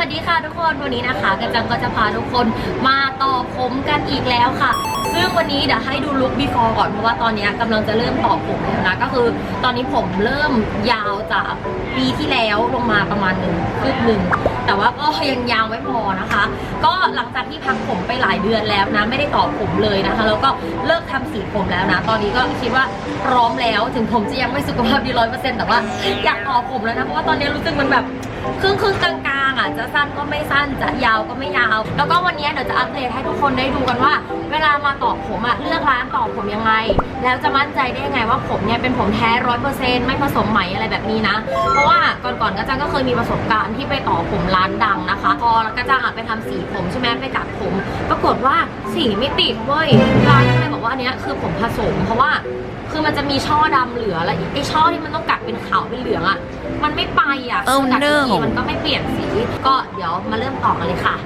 วัสดีค่ะทุกคนวันนี้นะคะกระจังก็จะพาทุกคนมาต่อผมกันอีกแล้วค่ะ ซึ่งวันนี้เดี๋ยวให้ดูลุค before ก่อนเพราะว่าตอนนี้กำลังจะเริ่มต่อผมแล้วนะก็คือ ตอนนี้ผมเริ่มยาวจากปีที่แล้วลงมาประมาณหนึ่งคืบหนึ่งแต่ว่าก็ยังยาวไม่พอนะคะ ก็หลังจากที่พักผมไปหลายเดือนแล้วนะไม่ได้ต่อผมเลยนะคะ แล้วก็เลิกทำสีผมแล้วนะ ตอนนี้ก็คิดว่าพร้อมแล้วถึงผมจะยังไม่สุขภาพดีร้อยเปอร์เซ็นต์แต่ว่าอยากต่อผมแล้วนะเพราะว่าตอนนี้รู้สึกมันแบบ ครึ่งครึ่งกลางๆอะจะสั้นก็ไม่สั้นจะยาวก็ไม่ยาว แล้วก็วันนี้เดี๋ยวจะอัปเดตให้ทุกคนได้ดูกันว่า เวลามาต่อผมอะเลือกร้านต่อผมยังไง แล้วจะมั่นใจได้ยังไงว่าผมเนี่ยเป็นผมแท้ร้อยเปอร์เซ็นต์ไม่ผสมไหมอะไรแบบนี้นะ เพราะว่าก่อนๆกระจังก็เคยมีประสบการณ์ที่ไปต่อผมร้านดังนะคะ พอกระจังอะไปทำสีผมใช่ไหมไปกัดผม ปรากฏว่าสีไม่ติดเว้ยร้านก็เลยบอกว่าอันเนี้ยคือผมผสมเพราะว่าคือมันจะมีช่อดำเหลือแล้วไอ้ช่อที่มันต้องกัดเป็นขาวเป็นเหลืองอะมันไม่ไปอะเออกัดเนอทีมันก็ไม่เปลี่ยนสีก็เดี๋ยวมาเริ่มต่อกันเลยค่ะ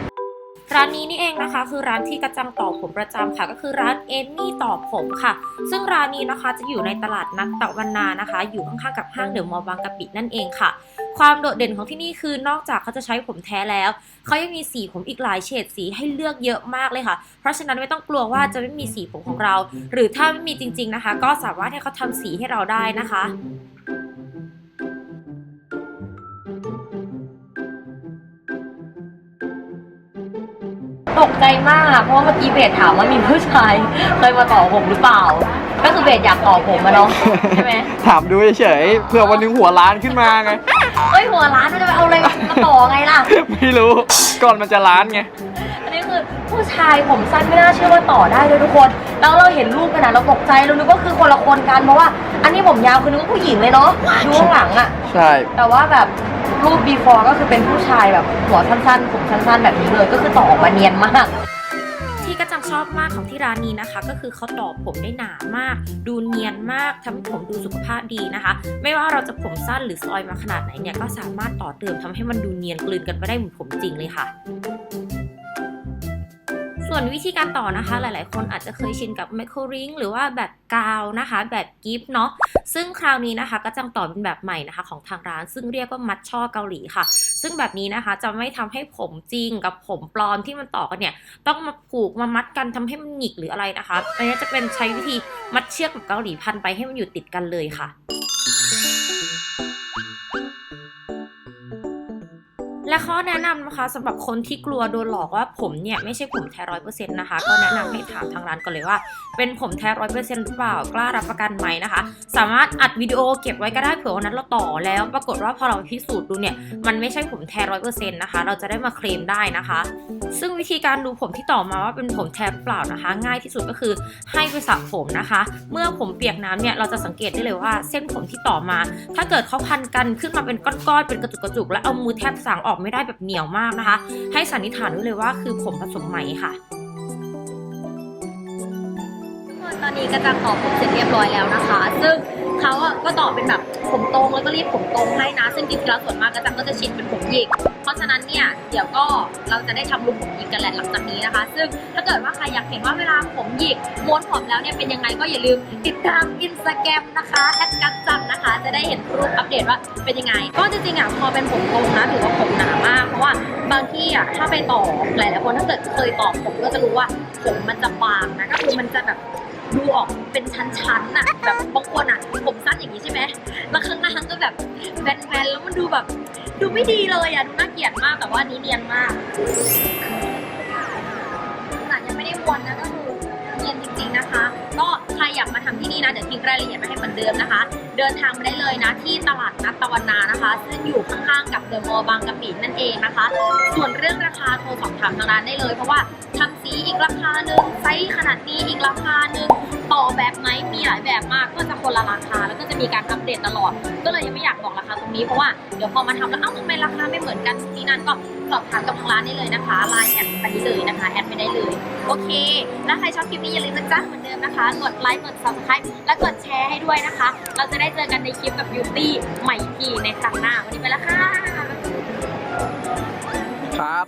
ร้านนี้นี่เองนะคะ คือร้านที่กระจังต่อผมประจำค่ะ ก็คือร้านเอมมี่ต่อผมค่ะ ซึ่งร้านนี้นะคะจะอยู่ในตลาดนัดตะวันนานะคะ อยู่ข้างๆกับห้างเดอะมอลล์บางกะปินั่นเองค่ะ ความโดดเด่นของที่นี่คือนอกจากเขาจะใช้ผมแท้แล้วเขายังมีสีผมอีกหลายเฉดสีให้เลือกเยอะมากเลยค่ะ เพราะฉะนั้นไม่ต้องกลัวว่าจะไม่มีสีผมของเรา หรือถ้าไม่มีจริง ๆนะคะ ก็สามารถให้เขาทำสีให้เราได้นะคะ ตกใจมาก เพราะว่าเมื่อกี้เบสถามว่ามีผู้ชายเคยมาต่อผมหรือเปล่า ก็คือเบสอยากต่อผมอะเนาะใช่ไหมถามดูเฉยๆเผื่อวันหนึงหัวล้านขึ้นมาไง เฮ้ยหัวร้านมันจะไปเอาอะไรมาต่อไงล่ะ ไม่รู้ ก่อนมันจะล้านไง อันนี้คือผู้ชายผมสั้นไม่น่าเชื่อว่าต่อได้เลยทุกคน แล้วเราเห็นรูปกันนะเราตกใจเรานึกว่าคือคนละคนกันเพราะว่า อันนี้ผมยาวคือนึกว่าผู้หญิงเลยเนาะดูข้างหลังอะ ใช่ แต่ว่าแบบ รูป before ก็คือเป็นผู้ชายแบบหัวสั้นๆผมสั้น ๆ แบบนี้เลย ก็คือต่อออกมาเนียนมากที่กระจังชอบมากของที่ร้านนี้นะคะ ก็คือเขาต่อผมได้หนามาก ดูเนียนมากทำให้ผมดูสุขภาพดีนะคะ ไม่ว่าเราจะผมสั้นหรือซอยมาขนาดไหนเนี่ยก็สามารถต่อเติมทำให้มันดูเนียนกลืนกันไปได้เหมือนผมจริงเลยค่ะ ส่วนวิธีการต่อนะคะหลายๆ คนอาจจะเคยชินกับไมโครริงหรือว่าแบบกาวนะคะ แบบกิฟต์เนาะซึ่งคราวนี้นะคะก็จังต่อเป็นแบบใหม่นะคะของทางร้าน ซึ่งเรียกว่ามัดช่อเกาหลีค่ะ ซึ่งแบบนี้นะคะจะไม่ทำให้ผมจริงกับผมปลอมที่มันต่อกันเนี่ย ต้องมาผูกมามัดกันทำให้มันหงิกหรืออะไรนะคะอันนี้จะเป็นใช้วิธีมัดเชือกแบบเกาหลีพันไปให้มันอยู่ติดกันเลยค่ะ ข้อแนะนำนะคะสำหรับคนที่กลัวโดนหลอกว่าผมเนี่ยไม่ใช่ผมแท้ร้อยเปอร์เซ็นต์นะคะ ก็แนะนำให้ถามทางร้านก่อนเลยว่า เป็นผมแท้ร้อยเปอร์เซ็นต์หรือเปล่ากล้ารับประกันไหมนะคะ สามารถอัดวิดีโอเก็บไว้ก็ได้เผื่อวันนั้นเราต่อแล้ว ปรากฏว่าพอเราพิสูจน์ดูเนี่ยมันไม่ใช่ผมแท้ร้อยเปอร์เซ็นต์นะคะ เราจะได้มาเคลมได้นะคะ ซึ่งวิธีการดูผมที่ต่อมาว่าเป็นผมแท้หรือเปล่านะคะ ง่ายที่สุดก็คือให้ไปสระผมนะคะ เมื่อผมเปียกน้ำเนี่ยเราจะสังเกตได้เลยว่าเส้นผมที่ต่อมา ถ้าเกิดเขาพันกันขึ้นมาเป็นก้อนๆเป็นกระจุกกระจุกๆแล้วเอามือแทบสางออกไม่ได้แบบเหนียวมากนะคะ ให้สันนิษฐานไว้เลยว่าคือผมผสมไหมค่ะตอนนี้กระจังต่อผมเสร็จเรียบร้อยแล้วนะคะ ซึ่ง เขาอะก็ต่อเป็นแบบผมตรงแล้วก็รีดผมตรงให้นะ ซึ่งจริงๆแล้วส่วนมากกระจังก็จะชินเป็นผมหยิก เพราะฉะนั้นเนี่ยเดี๋ยวก็เราจะได้ทำลุคผมหยิกกันแหละหลังจากนี้นะคะ ซึ่งถ้าเกิดว่าใครอยากเห็นว่าเวลาผมหยิกม้วนผมแล้วเนี่ยเป็นยังไงก็อย่าลืมติดตามอินสตาแกรมนะคะแอดกัจจังนะคะ จะได้เห็นรูปอัปเดตว่าเป็นยังไง ก็จริงๆอะพอเป็นผมตรงนะถือว่าผมหนามาก เพราะว่าบางที่อะถ้าไปต่อหลายๆคนถ้าเกิดเคยต่อผมก็จะรู้ว่าผมมันจะบางนะก็คือมันจะแบบ ดูออกเป็นชั้นๆน่ะแบบบางคนอะผมสั้นอย่างนี้ใช่ไหมแล้วข้างล่างก็แบบแบนๆแล้วมันดูแบบ ดูไม่ดีเลยอะดูน่าเกลียดมากแต่ว่าอันนี้เนียนมากขนาดยังไม่ได้วนนะก็คือเนียนจริง ๆนะคะ ก็ใครอยากมาทำที่นี่นะเดี๋ยวทิ้งรายละเอียดมาให้เหมือนเดิมนะคะ เดินทางมาได้เลยนะที่ตลาดนัดตะวันนานะคะ ซึ่งอยู่ข้างๆกับเดอะมอลล์บางกะปินั่นเองนะคะ ส่วนเรื่องราคาโทรสอบถามทางร้านได้เลยเพราะว่าทำสีอีกราคาหนึ่งไซส์ขนาดนี้อีกราคาหนึ่งต่อแบบไหมมีหลายแบบมากก็จะคนละราคาแล้วก็จะมีการอัปเดตตลอด ก็เลยยังไม่อยากบอกราคาตรงนี้เพราะว่าเดี๋ยวพอมาทำแล้วเอ้าทำไมราคาไม่เหมือนกันที่นั่นก็สอบถามกับทางร้านได้เลยนะคะไลน์แอดไปได้เลยนะคะแอดไปได้เลยโอเคแล้วใครชอบคลิปนี้อย่าลืมนะจ๊ะเหมือนเดิมนะคะกดไลค์กด subscribe และกดแชร์ให้ด้วยนะคะ เราจะได้เจอกันในคลิปกับบิวตี้ใหม่ทีในครั้งหน้าวันนี้ไปแล้วค่ะครับ